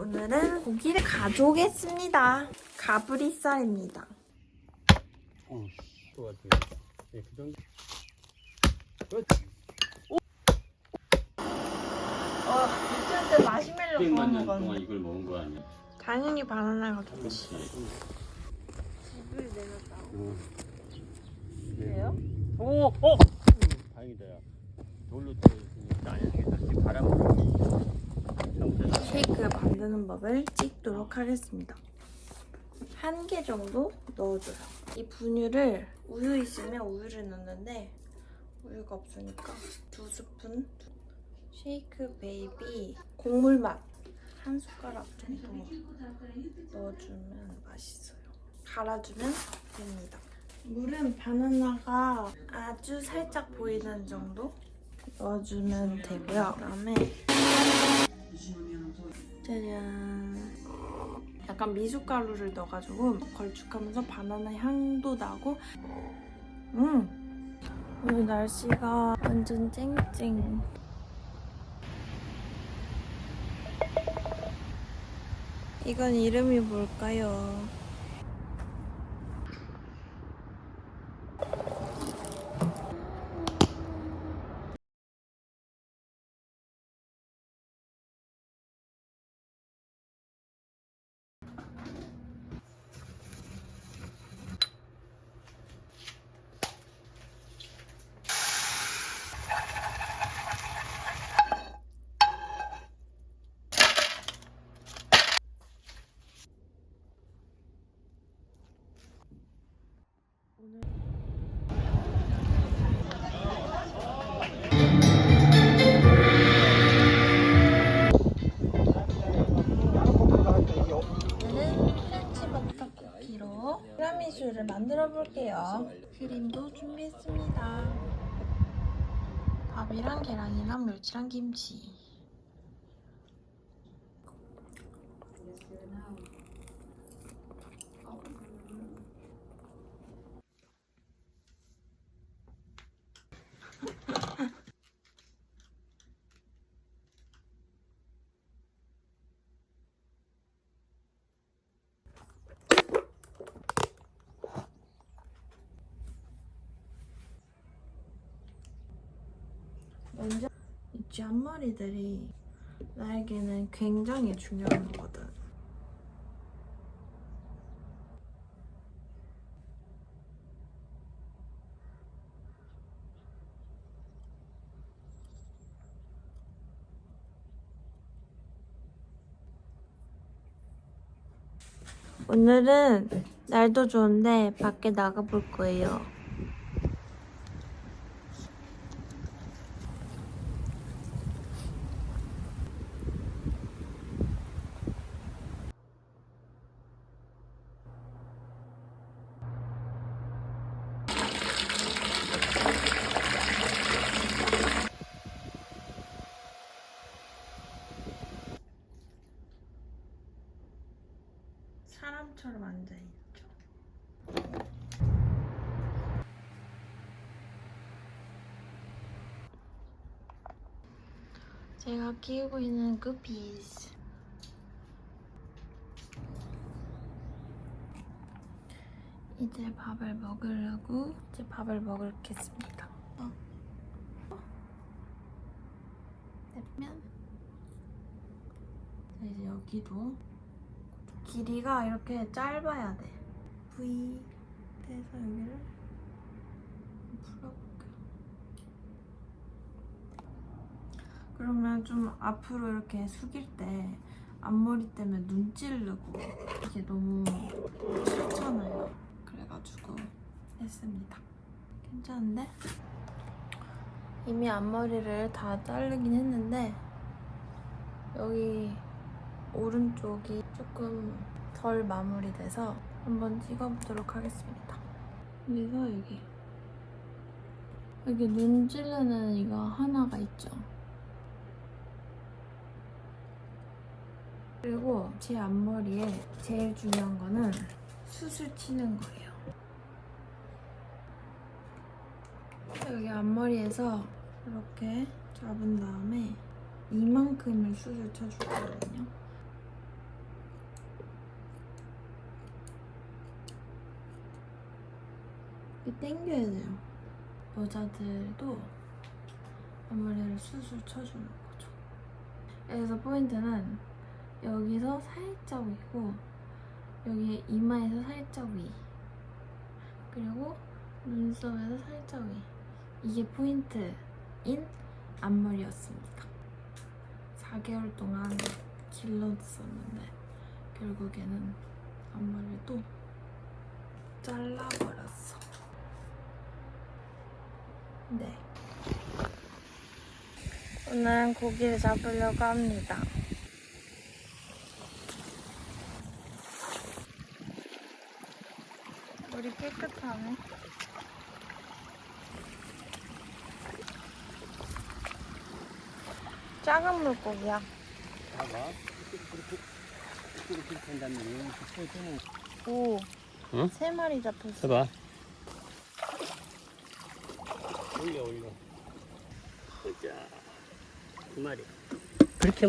오늘은 고기를 가져오겠습니다. 가브리살입니다. 어, 좋아, 좋아. 네, 그 정도. 어, 미칠 때 마시멜로 구워 600만 년 동안 먹었는데. 이걸 먹은 거 아니야? 당연히 바나나가 좋지. 그렇지. 집을 내렸다고. 어. 왜요? 오, 어! 다행이다, 야. 돌로 안 되겠다. 지금 바람으로. 쉐이크 만드는 법을 찍도록 하겠습니다. 한 개 정도 넣어줘요. 이 분유를 우유 있으면 우유를 넣는데 우유가 없으니까 두 스푼 쉐이크 베이비 곡물 맛 한 숟가락 정도 넣어주면 맛있어요. 갈아주면 됩니다. 물은 바나나가 아주 살짝 보이는 정도 넣어주면 되고요. 그다음에 짜잔. 약간 미숫가루를 넣어가지고 걸쭉하면서 바나나 향도 나고 음 오늘 날씨가 완전 쨍쨍 이건 이름이 뭘까요? 만들어 볼게요. 크림도 준비했습니다. 밥이랑 계란이랑 멸치랑 김치. 이 잔머리들이 나에게는 굉장히 중요한 거거든. 오늘은 날도 좋은데 밖에 나가볼 거예요. 사람처럼 앉아있죠. 제가 키우고 있는 구피스. 이제 밥을 먹으려고 이제 밥을 먹겠습니다. 어. 자, 이제 여기도 길이가 이렇게 짧아야 돼. V 해서 여기를 풀어볼게요. 그러면 좀 앞으로 이렇게 숙일 때 앞머리 때문에 눈 찌르고 이게 너무 싫잖아요. 그래가지고 했습니다. 괜찮은데? 이미 앞머리를 다 자르긴 했는데 여기 오른쪽이 조금 덜 마무리돼서 한번 찍어보도록 하겠습니다. 그래서 여기 여기 눈 찌르는 이거 하나가 있죠. 그리고 제 앞머리에 제일 중요한 거는 숱을 치는 거예요. 여기 앞머리에서 이렇게 잡은 다음에 이만큼을 숱을 쳐줄 거거든요. 이렇게 당겨야 돼요. 여자들도 앞머리를 술술 쳐주는 거죠. 그래서 포인트는 여기서 살짝 위고 여기 이마에서 살짝 위 그리고 눈썹에서 살짝 위 이게 포인트인 앞머리였습니다. 4개월 동안 길렀었는데 결국에는 앞머리를 또 잘라버렸어. 네. 오늘은 고기를 잡으려고 합니다. 물이 깨끗하네. 작은 물고기야. 봐봐. 오, 응? 세 마리 잡혔어. 해봐. 올려 올려. 보자. 두 마리. 그렇게